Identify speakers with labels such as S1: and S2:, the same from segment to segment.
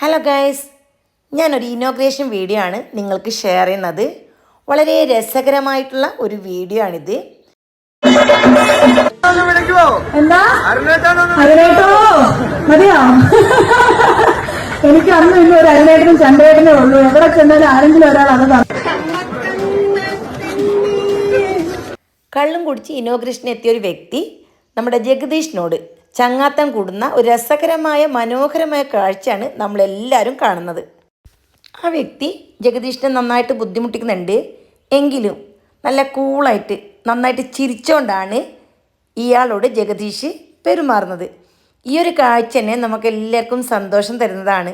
S1: Hello guys ഞാനൊരു inauguration video ആണ് നിങ്ങൾക്ക് ഷെയർ ചെയ്യുന്നത്. വളരെ രസകരമായിട്ടുള്ള ഒരു വീഡിയോ ആണിത്.
S2: എനിക്ക് അന്ന് ഇന്ന് ഒരു അരുണേട്ടനും ചണ്ടേട്ടനേ ഉള്ളൂ. എവിടെ ചെന്നാലും ആരെങ്കിലും ഒരാൾ അത് പറയും.
S1: കള്ളും കുടിച്ച് ഇനോഗ്രേഷന് എത്തിയ ഒരു വ്യക്തി നമ്മുടെ ജഗദീഷിനോട് ചങ്ങാത്തം കൂടുന്ന ഒരു രസകരമായ മനോഹരമായ കാഴ്ചയാണ് നമ്മളെല്ലാവരും കാണുന്നത്. ആ വ്യക്തി ജഗദീഷിനെ നന്നായിട്ട് ബുദ്ധിമുട്ടിക്കുന്നുണ്ട്. എങ്കിലും നല്ല കൂളായിട്ട് നന്നായിട്ട് ചിരിച്ചുകൊണ്ടാണ് ഇയാളോട് ജഗദീഷ് പെരുമാറുന്നത്. ഈ ഒരു കാഴ്ച തന്നെ നമുക്ക് എല്ലാവർക്കും സന്തോഷം തരുന്നതാണ്.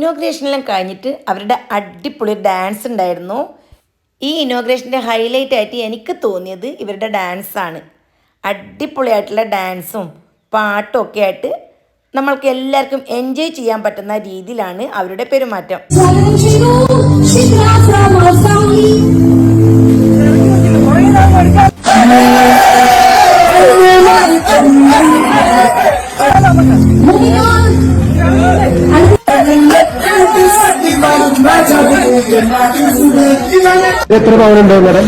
S1: ഇനോഗ്രേഷനെല്ലാം കഴിഞ്ഞിട്ട് അവരുടെ അടിപൊളി ഡാൻസ് ഉണ്ടായിരുന്നു. ഈ ഇനോഗ്രേഷന്റെ ഹൈലൈറ്റ് ആയിട്ട് എനിക്ക് തോന്നിയത് ഇവരുടെ ഡാൻസാണ് അടിപൊളിയായിട്ടുള്ള ഡാൻസും പാട്ടും ഒക്കെ ആയിട്ട് നമ്മൾക്ക് എല്ലാവർക്കും എൻജോയ് ചെയ്യാൻ പറ്റുന്ന രീതിയിലാണ് അവരുടെ പെരുമാറ്റം.
S3: എത്ര പവനുണ്ടോ മേഡം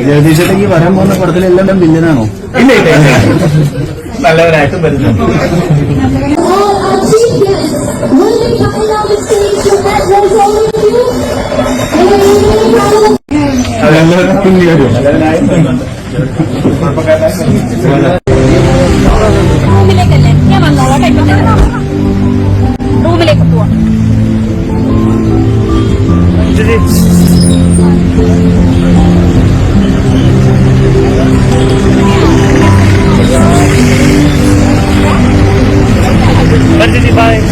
S3: ജഗദീശത്തേക്ക് വരാൻ പോകുന്ന പടത്തിലെല്ലാം വില്ലനാണോ?
S4: ഇല്ല ഇല്ല ഇല്ല. നല്ലവരായിട്ടും വരുന്നുണ്ട്.
S5: റൂമിലേക്കല്ലേ ഞാൻ വന്നോളാം
S4: કરજીભાઈ